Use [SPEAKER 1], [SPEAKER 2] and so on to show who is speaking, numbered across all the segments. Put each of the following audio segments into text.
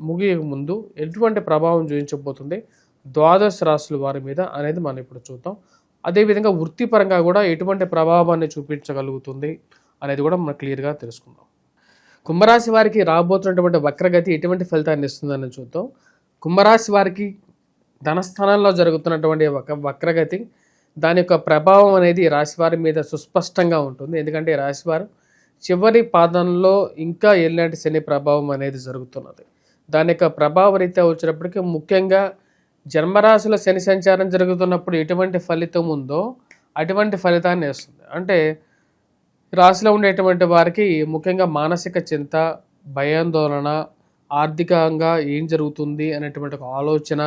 [SPEAKER 1] ముగియక ముందు ఎటువంటి ప్రభావం చూపించబోతుంది? ద్వాదశ రాశుల వారి మీద అనేది మనం ఇప్పుడు చూద్దాం. అదేవిధంగా వృత్తిపరంగా కూడా ఎటువంటి ప్రభావాన్ని చూపించగలుగుతుంది అనేది కూడా మనం క్లియర్గా తెలుసుకుందాం. కుంభరాశి వారికి రాబోతున్నటువంటి వక్రగతి ఎటువంటి ఫలితాన్ని ఇస్తుందని చూద్దాం. కుంభరాశి వారికి ధనస్థానంలో జరుగుతున్నటువంటి ఒక వక్రగతి దాని యొక్క ప్రభావం అనేది రాశివారి మీద సుస్పష్టంగా ఉంటుంది. ఎందుకంటే రాశివారు చివరి పాదంలో ఇంకా ఎలాంటి శని ప్రభావం అనేది జరుగుతున్నది. దాని యొక్క ప్రభావరీత్యా వచ్చినప్పటికీ ముఖ్యంగా జన్మరాశిలో శని సంచారం జరుగుతున్నప్పుడు ఎటువంటి ఫలితం ఉందో అటువంటి ఫలితాన్ని ఇస్తుంది. అంటే రాశిలో ఉండేటువంటి వారికి ముఖ్యంగా మానసిక చింత భయాందోళన ఆర్థికంగా ఏం జరుగుతుంది అనేటువంటి ఒక ఆలోచన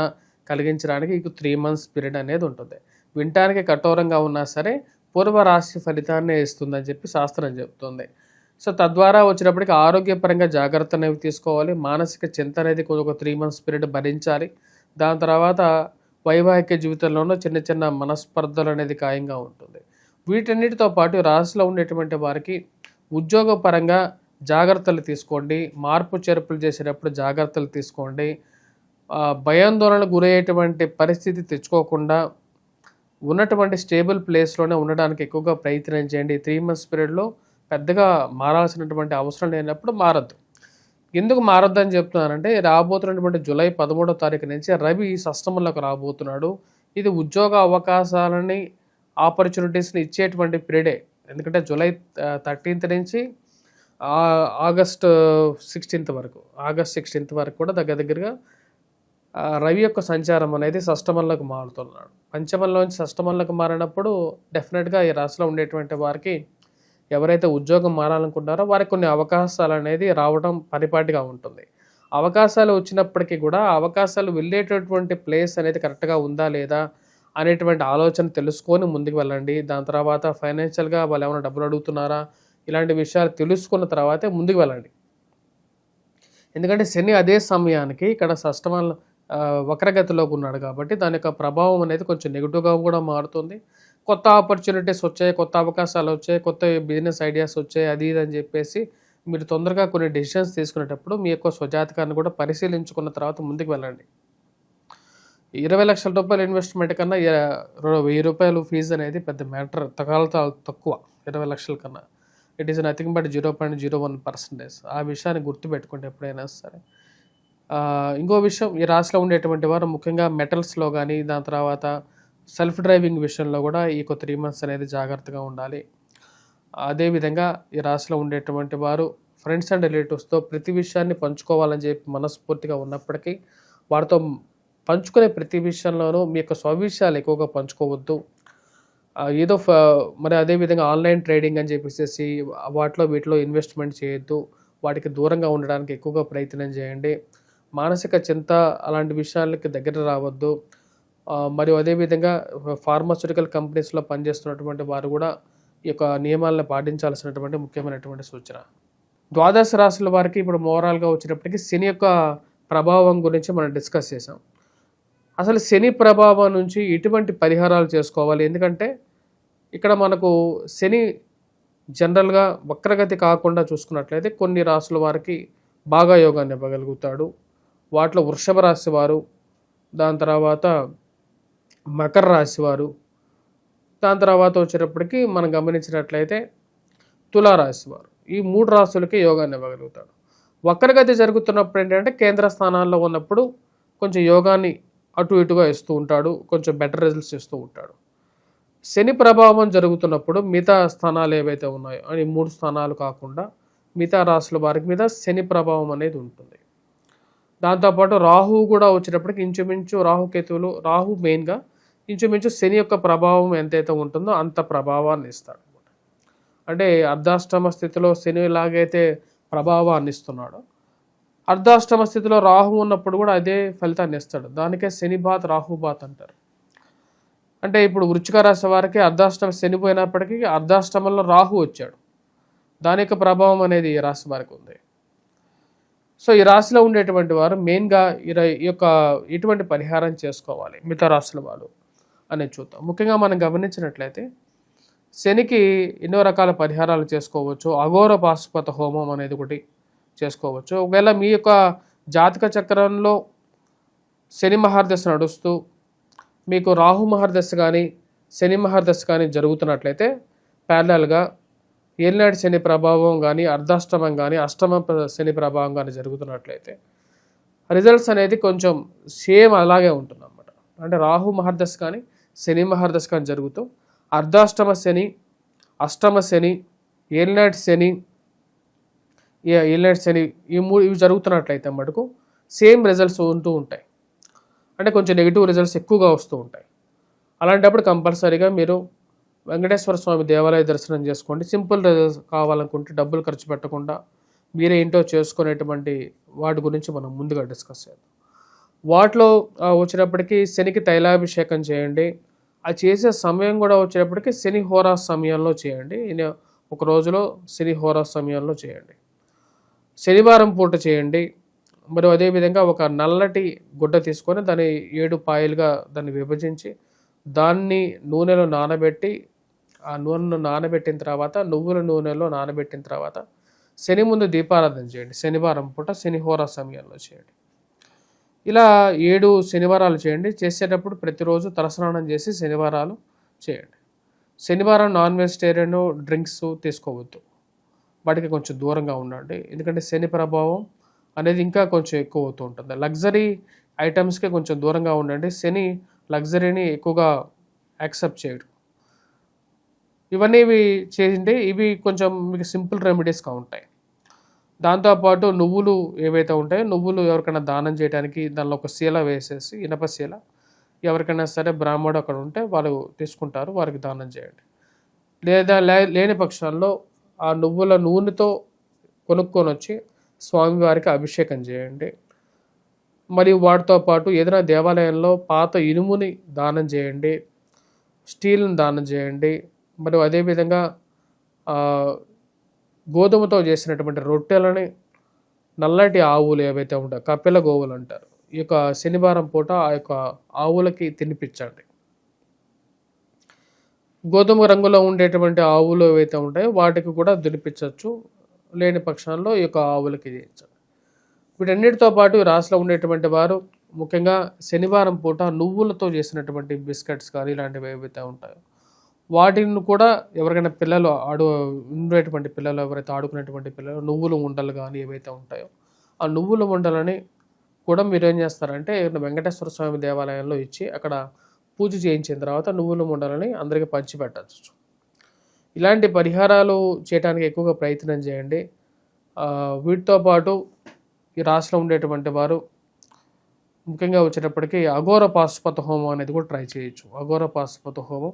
[SPEAKER 1] కలిగించడానికి ఇక త్రీ మంత్స్ పీరియడ్ అనేది ఉంటుంది. వినటానికి కఠోరంగా ఉన్నా సరే పూర్వ రాశి ఫలితాన్ని ఇస్తుందని చెప్పి శాస్త్రం చెప్తుంది. సో తద్వారా వచ్చినప్పటికీ ఆరోగ్యపరంగా జాగ్రత్త అనేవి తీసుకోవాలి. మానసిక చింత అనేది ఒక త్రీ మంత్స్ పీరియడ్ భరించాలి. దాని తర్వాత వైవాహిక జీవితంలోనూ చిన్న చిన్న మనస్పర్ధలు అనేది ఖాయంగా ఉంటుంది. వీటన్నిటితో పాటు రాశిలో ఉండేటువంటి వారికి ఉద్యోగపరంగా జాగ్రత్తలు తీసుకోండి. మార్పు చేర్పులు చేసేటప్పుడు జాగ్రత్తలు తీసుకోండి. భయాందోళనకు గురయ్యేటువంటి పరిస్థితి తెచ్చుకోకుండా ఉన్నటువంటి స్టేబుల్ ప్లేస్లోనే ఉండడానికి ఎక్కువగా ప్రయత్నం చేయండి. త్రీ మంత్స్ పీరియడ్లో పెద్దగా మారాల్సినటువంటి అవసరం లేనప్పుడు మారద్దు. ఎందుకు మారద్దు అని చెప్తున్నానంటే రాబోతున్నటువంటి జూలై పదమూడో తారీఖు నుంచి రవి సష్టమంలోకి రాబోతున్నాడు. ఇది ఉద్యోగ అవకాశాలని ఆపర్చునిటీస్ని ఇచ్చేటువంటి పీరియడే. ఎందుకంటే జూలై థర్టీన్త్ నుంచి ఆగస్ట్ సిక్స్టీన్త్ వరకు ఆగస్ట్ సిక్స్టీన్త్ వరకు కూడా దగ్గర దగ్గరగా రవి యొక్క సంచారం అనేది సష్టమంలోకి మారుతున్నాడు. పంచమంలోంచి సష్టమంలోకి మారినప్పుడు డెఫినెట్గా ఈ రాశిలో ఉండేటువంటి వారికి ఎవరైతే ఉద్యోగం మారాలనుకుంటారో వారికి కొన్ని అవకాశాలు అనేది రావడం పరిపాటిగా ఉంటుంది. అవకాశాలు వచ్చినప్పటికీ కూడా అవకాశాలు వెళ్ళేటటువంటి ప్లేస్ అనేది కరెక్ట్గా ఉందా లేదా అనేటువంటి ఆలోచన తెలుసుకొని ముందుకు వెళ్ళండి. దాని తర్వాత ఫైనాన్షియల్గా వాళ్ళు ఏమైనా డబ్బులు అడుగుతున్నారా? ఇలాంటి విషయాలు తెలుసుకున్న తర్వాతే ముందుకు వెళ్ళండి. ఎందుకంటే శని అదే సమయానికి ఇక్కడ షష్టమంలో వక్రగతిలోకి ఉన్నాడు కాబట్టి దాని యొక్క ప్రభావం అనేది కొంచెం నెగిటివ్గా కూడా మారుతుంది. కొత్త ఆపర్చునిటీస్ వచ్చాయి కొత్త అవకాశాలు వచ్చాయి కొత్త బిజినెస్ ఐడియాస్ వచ్చాయి అది ఇది అని చెప్పేసి మీరు తొందరగా కొన్ని డెసిషన్స్ తీసుకునేటప్పుడు మీ యొక్క స్వజాతకాన్ని కూడా పరిశీలించుకున్న తర్వాత ముందుకు వెళ్ళండి. ఇరవై లక్షల రూపాయల ఇన్వెస్ట్మెంట్ కన్నా వెయ్యి రూపాయలు ఫీజు అనేది పెద్ద మ్యాటర్ తగాలతో తక్కువ ఇరవై లక్షల కన్నా. It is nothing but zero point zero one percentage ఆ విషయాన్ని గుర్తుపెట్టుకోండి ఎప్పుడైనా సరే. ఇంకో విషయం ఈ రాశిలో ఉండేటువంటి వారు ముఖ్యంగా మెటల్స్లో కానీ దాని తర్వాత సెల్ఫ్ డ్రైవింగ్ విషయంలో కూడా ఈ ఒక త్రీ మంత్స్ అనేది జాగ్రత్తగా ఉండాలి. అదేవిధంగా ఈ రాశిలో ఉండేటువంటి వారు ఫ్రెండ్స్ అండ్ రిలేటివ్స్తో ప్రతి విషయాన్ని పంచుకోవాలని చెప్పి మనస్ఫూర్తిగా ఉన్నప్పటికీ వారితో పంచుకునే ప్రతి విషయంలోనూ మీ యొక్క స్వవిషయాలు ఎక్కువగా పంచుకోవద్దు. ఏదో ఫ- మరి అదేవిధంగా ఆన్లైన్ ట్రేడింగ్ అని చెప్పేసి వాటిలో వీటిలో ఇన్వెస్ట్మెంట్ చేయొద్దు. వాటికి దూరంగా ఉండడానికి ఎక్కువగా ప్రయత్నం చేయండి. మానసిక చింత అలాంటి విషయాలకి దగ్గర రావద్దు. మరియు అదేవిధంగా ఫార్మాస్యూటికల్ కంపెనీస్లో పనిచేస్తున్నటువంటి వారు కూడా ఈ యొక్క నియమాలను పాటించాల్సినటువంటి ముఖ్యమైనటువంటి సూచన. ద్వాదశ రాశుల వారికి ఇప్పుడు మోరాల్గా వచ్చినప్పటికీ శని యొక్క ప్రభావం గురించి మనం డిస్కస్ చేసాం అసలు శని ప్రభావం నుంచి ఎటువంటి పరిహారాలు చేసుకోవాలి? ఎందుకంటే ఇక్కడ మనకు శని జనరల్గా వక్రగతి కాకుండా చూసుకున్నట్లయితే కొన్ని రాసుల వారికి బాగా యోగాన్ని ఇవ్వగలుగుతాడు. వాటిలో వృషభ రాశి వారు దాని తర్వాత మకర రాశి వారు. దాని తర్వాత వచ్చేటప్పటికి మనం గమనించినట్లయితే తులారాశి వారు. ఈ మూడు రాశులకి యోగాన్ని ఇవ్వగలుగుతాడు వక్రగతి జరుగుతున్నప్పుడు ఏంటంటే కేంద్ర స్థానాల్లో ఉన్నప్పుడు కొంచెం యోగాన్ని అటు ఇటుగా ఇస్తూ ఉంటాడు. కొంచెం బెటర్ రిజల్ట్స్ ఇస్తూ ఉంటాడు. శని ప్రభావం జరుగుతున్నప్పుడు మిగతా స్థానాలు ఏవైతే ఉన్నాయో అని మూడు స్థానాలు కాకుండా మిగతా రాశుల వారికి మీద శని ప్రభావం అనేది ఉంటుంది. దాంతోపాటు రాహు కూడా వచ్చేటప్పటికి ఇంచుమించు రాహుకేతువులు రాహు మెయిన్గా ఇంచుమించు శని యొక్క ప్రభావం ఎంతైతే ఉంటుందో అంత ప్రభావాన్ని ఇస్తాడు అంటే అర్ధాష్టమ స్థితిలో శని ఎలాగైతే ప్రభావాన్ని ఇస్తున్నాడో అర్ధాష్టమ స్థితిలో రాహు ఉన్నప్పుడు కూడా అదే ఫలితాన్ని ఇస్తాడు. దానికే శని బాత్ రాహు బాత్ అంటారు. అంటే ఇప్పుడు వృచ్చిక రాశి వారికి అర్ధాష్టమ శని పోయినప్పటికీ అర్ధాష్టమంలో రాహు వచ్చాడు. దాని యొక్క ప్రభావం అనేది ఈ రాశి వారికి ఉంది. సో ఈ రాశిలో ఉండేటువంటి వారు మెయిన్గా ఈ యొక్క ఇటువంటి పరిహారం చేసుకోవాలి మిగతా రాశుల వాళ్ళు. అనేది చూద్దాం. ముఖ్యంగా మనం గమనించినట్లయితే శనికి ఎన్నో రకాల పరిహారాలు చేసుకోవచ్చు. అఘోర పాశుపత హోమం అనేది ఒకటి చేసుకోవచ్చు. ఒకవేళ మీ యొక్క జాతక చక్రంలో శని మహర్దశ నడుస్తూ మీకు రాహు మహర్దశ కానీ శని మహర్దశ కానీ జరుగుతున్నట్లయితే ప్యారలల్గా ఏలినాటి శని ప్రభావం కానీ అర్ధాష్టమం కానీ అష్టమ శని ప్రభావం కానీ జరుగుతున్నట్లయితే రిజల్ట్స్ అనేది కొంచెం సేమ్ అలాగే ఉంటుంది అన్నమాట అంటే రాహు మహర్దశ కానీ శని మహర్దశకం జరుగుతూ అర్ధాష్టమ శని అష్టమ శని ఏలినాటి శని ఏ- ఏలినాటి శని ఈ మూడు ఇవి జరుగుతున్నట్లయితే మటుకు సేమ్ రిజల్ట్స్ ఉంటూ ఉంటాయి. అంటే కొంచెం నెగిటివ్ రిజల్ట్స్ ఎక్కువగా వస్తూ ఉంటాయి. అలాంటప్పుడు కంపల్సరీగా మీరు వెంకటేశ్వర స్వామి దేవాలయ దర్శనం చేసుకోండి. సింపుల్ రిజల్ట్స్ కావాలనుకుంటే డబ్బులు ఖర్చు పెట్టకుండా మీరే ఏంటో చేసుకునేటువంటి వాటి గురించి మనం ముందుగా డిస్కస్ చేద్దాం. వాటిలో వచ్చేటప్పటికి వచ్చినప్పటికీ శనికి తైలాభిషేకం చేయండి. అది చేసే సమయం కూడా వచ్చేటప్పటికి శని హోరా సమయంలో చేయండి. ఒక రోజులో శని హోరా సమయంలో చేయండి. శనివారం పూట చేయండి. మరియు అదేవిధంగా ఒక నల్లటి గుడ్డ తీసుకొని దాన్ని ఏడు పాయలుగా దాన్ని విభజించి దాన్ని నూనెలో నానబెట్టి ఆ నూనెను నానబెట్టిన తర్వాత నువ్వుల నూనెలో నానబెట్టిన తర్వాత శని ముందు దీపారాధన చేయండి. శనివారం పూట శనిహోర సమయంలో చేయండి. ఇలా ఏడు శనివారాలు చేయండి. చేసేటప్పుడు ప్రతిరోజు తలస్నానం చేసి శనివారాలు చేయండి. శనివారం నాన్ వెజిటేరియన్ డ్రింక్స్ తీసుకోవద్దు. వాటికి కొంచెం దూరంగా ఉండండి. ఎందుకంటే శని ప్రభావం అనేది ఇంకా కొంచెం ఎక్కువ అవుతూ ఉంటుంది. లగ్జరీ ఐటమ్స్కి కొంచెం దూరంగా ఉండండి. శని లగ్జరీని ఎక్కువగా యాక్సెప్ట్ చేయడు ఇవన్నీ ఇవి చేసింటే ఇవి కొంచెం మీకు సింపుల్ రెమెడీస్గా ఉంటాయి. దాంతోపాటు నువ్వులు ఏవైతే ఉంటాయో నువ్వులు ఎవరికైనా దానం చేయడానికి దానిలో ఒక శీల వేసేసి ఇనప శీల ఎవరికైనా సరే బ్రాహ్మడు అక్కడ ఉంటే వాళ్ళు తీసుకుంటారు వారికి దానం చేయండి. లేదా లే- లేని పక్షాల్లో ఆ నువ్వుల నూనెతో కొనుక్కొని వచ్చి స్వామివారికి అభిషేకం చేయండి. మరియు వాటితో పాటు ఏదైనా దేవాలయంలో పాత ఇనుముని దానం చేయండి స్టీల్ని దానం చేయండి. మరియు అదేవిధంగా గోధుమతో చేసినటువంటి రొట్టెలని నల్లటి ఆవులు ఏవైతే ఉంటాయో కపిల గోవులు అంటారు. ఈ యొక్క శనివారం పూట ఆ యొక్క ఆవులకి తినిపించండి. గోధుమ రంగులో ఉండేటువంటి ఆవులు ఏవైతే ఉంటాయో వాటికి కూడా తినిపించవచ్చు. లేని పక్షాల్లో ఈ యొక్క ఆవులకి చేయించండి. వీటన్నిటితో పాటు రాసులో రాశిలో ఉండేటువంటి వారు ముఖ్యంగా శనివారం పూట నువ్వులతో చేసినటువంటి బిస్కెట్స్ కానీ ఇలాంటివి ఏవైతే ఉంటాయో వాటిని కూడా ఎవరికైనా పిల్లలు ఆడు ఉండేటువంటి పిల్లలు ఎవరైతే ఆడుకునేటువంటి పిల్లలు నువ్వులు ఉండలు కానీ ఏవైతే ఉంటాయో ఆ నువ్వుల ఉండలని కూడా మీరు ఏం చేస్తారంటే వెంకటేశ్వర స్వామి దేవాలయంలో ఇచ్చి అక్కడ పూజ చేయించిన తర్వాత నువ్వుల ఉండలని అందరికీ పంచిపెట్టచ్చు. ఇలాంటి పరిహారాలు చేయడానికి ఎక్కువగా ప్రయత్నం చేయండి. వీటితో పాటు ఈ రాశిలో ఉండేటువంటి వారు ముఖ్యంగా వచ్చేటప్పటికి అఘోర పాశుపత హోమం అనేది కూడా ట్రై చేయొచ్చు. అఘోర పాశుపత హోమం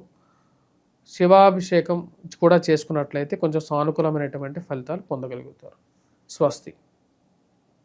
[SPEAKER 1] శివాభిషేకం కూడా చేసుకున్నట్లయితే కొంచెం సానుకూలమైనటువంటి ఫలితాలు పొందగలుగుతారు. స్వస్తి.